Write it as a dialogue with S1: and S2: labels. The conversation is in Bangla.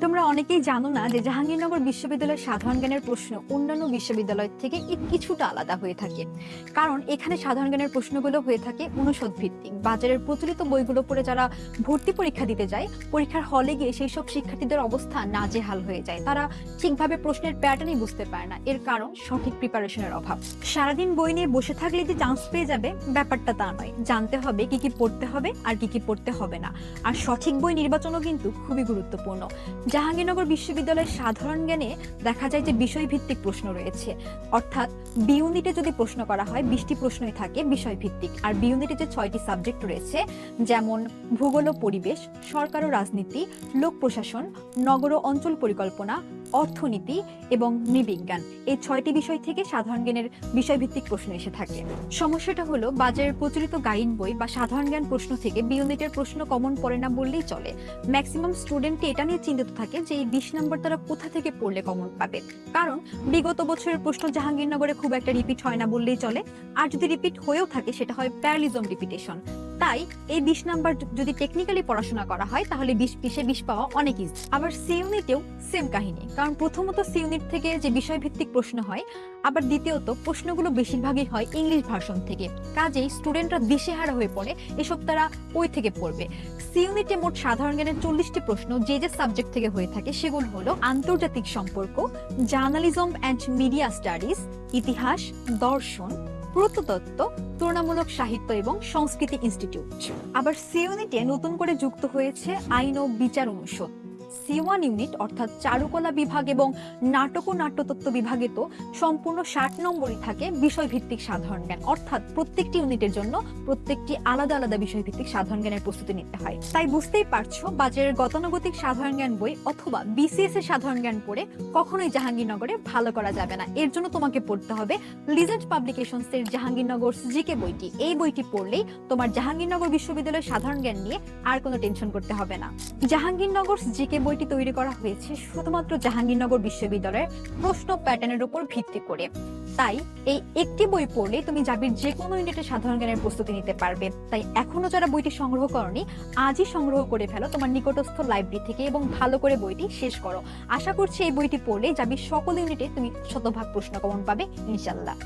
S1: the তোমরা অনেকেই জানো না যে জাহাঙ্গীরনগর বিশ্ববিদ্যালয়ের সাধারণ জ্ঞানের প্রশ্ন অন্যান্য বিশ্ববিদ্যালয় থেকে কিছুটা আলাদা হয়ে থাকে। কারণ এখানে সাধারণ জ্ঞানের প্রশ্নগুলো হয়ে থাকে অনুষদ ভিত্তিক বাজারের প্রচলিত বইগুলো পড়ে যারা ভর্তি পরীক্ষা দিতে যায়, পরীক্ষার হলে গিয়ে সেই সব শিক্ষার্থীদের অবস্থা নাজেহাল হয়ে যায়। তারা ঠিকভাবে প্রশ্নের প্যাটার্নই বুঝতে পারে না। এর কারণ সঠিক প্রিপারেশনের অভাব। সারাদিন বই নিয়ে বসে থাকলে যে চান্স পেয়ে যাবে, ব্যাপারটা তা নয়। জানতে হবে কি কি পড়তে হবে আর কি কি পড়তে হবে না। আর সঠিক বই নির্বাচনও কিন্তু খুবই গুরুত্বপূর্ণ। জাহাঙ্গীরনগর বিশ্ববিদ্যালয়ের সাধারণ জ্ঞানে দেখা যায় যে বিষয়ভিত্তিক প্রশ্ন রয়েছে। অর্থাৎ বি ইউনিটে যদি প্রশ্ন করা হয়, বিশটি প্রশ্নই থাকে বিষয়ভিত্তিক। আর বি ইউনিটে যে ছয়টি সাবজেক্ট রয়েছে, যেমন ভূগোল ও পরিবেশ, সরকার ও রাজনীতি, লোক প্রশাসন, নগর ও অঞ্চল পরিকল্পনা অর্থনীতি এবং নৃবিজ্ঞান। এই ছয়টি বিষয় থেকে সাধারণ জ্ঞানের বিষয়ভিত্তিক প্রশ্ন এসে থাকে। সমস্যাটা হলো, বাজারের প্রচলিত গাইড বই বা সাধারণ জ্ঞান প্রশ্ন থেকে বি ইউনিটের প্রশ্ন কমন পড়ে না বললেই চলে। ম্যাক্সিমাম স্টুডেন্ট এটা নিয়ে চিন্তিত থাকে যে এই বিশ নম্বর তারা কোথা থেকে পড়লে কমন পাবে। কারণ বিগত বছরের প্রশ্ন জাহাঙ্গীরনগরে খুব একটা রিপিট হয় না বললেই চলে। আর যদি রিপিট হয়েও থাকে, সেটা হয় প্যারালিজম রিপিটেশন তাই এই বিশ নাম্বার যদি টেকনিক্যালি পড়াশোনা করা হয়, তাহলে বিশ বিশে বিশ পাওয়া অনেক ইজি আবার সি ইউনিটেও সেম কাহিনী, কারণ প্রথমত সি ইউনিট থেকে যে বিষয়ভিত্তিক প্রশ্ন হয়, আবার দ্বিতীয়ত প্রশ্নগুলো বেশিরভাগই হয় ইংলিশ ভার্সন থেকে। কাজেই স্টুডেন্টরা দিশেহারা হয়ে পড়ে, এসব তারা ওই থেকে পড়বে। সি ইউনিটে মোট সাধারণ জ্ঞানের চল্লিশটি প্রশ্ন, যে যে সাবজেক্ট থেকে হয়ে থাকে, সেগুলো হলো আন্তর্জাতিক সম্পর্ক জার্নালিজম অ্যান্ড মিডিয়া স্টাডিজ ইতিহাস, দর্শন প্রত্নতত্ত্ব, তুলনামূলক সাহিত্য এবং সংস্কৃতি ইনস্টিটিউট। আবার সিউনিটে নতুন করে যুক্ত হয়েছে আইন ও বিচার অনুষদ। সি ওয়ান ইউনিট, অর্থাৎ চারুকলা বিভাগ এবং নাটক ও নাট্যতত্ত্ব বিভাগে তো সম্পূর্ণ ষাট নম্বরই থাকে বিষয়ভিত্তিক সাধারণ জ্ঞান। অর্থাৎ প্রত্যেকটি ইউনিটের জন্য প্রত্যেকটি আলাদা আলাদা বিষয়ভিত্তিক সাধারণ জ্ঞানের প্রস্তুতি নিতে হয়। তাই বুঝতেই পারছ, বাজারের গতানুগতিক সাধারণ জ্ঞান বই অথবা বিসিএস এর সাধারণ জ্ঞান পড়ে কখনোই জাহাঙ্গীরনগরে ভালো করা যাবে না। এর জন্য তোমাকে পড়তে হবে লিজেন্ড পাবলিকেশনস এর জাহাঙ্গীরনগর জিকে বইটি। এই বইটি পড়লেই তোমার জাহাঙ্গীরনগর বিশ্ববিদ্যালয়ের সাধারণ জ্ঞান নিয়ে আর কোনো টেনশন করতে হবে না। জাহাঙ্গীরনগর জিকে বইটি তৈরি করা হয়েছে শুধুমাত্র জাহাঙ্গীরনগর বিশ্ববিদ্যালয়ের প্রশ্ন প্যাটার্নের উপর ভিত্তি করে। তাই এই একটি বই পড়লে তুমি যাবির যে কোনো ইউনিটের সাধারণ জ্ঞানের প্রস্তুতি নিতে পারবে। তাই এখনও যারা বইটি সংগ্রহ করনি, আজই সংগ্রহ করে ফেলো তোমার নিকটস্থ লাইব্রেরি থেকে এবং ভালো করে বইটি শেষ করো। আশা করছি এই বইটি পড়লে যাবি সকল ইউনিটে তুমি শতভাগ প্রশ্ন কমন পাবে ইনশাল্লাহ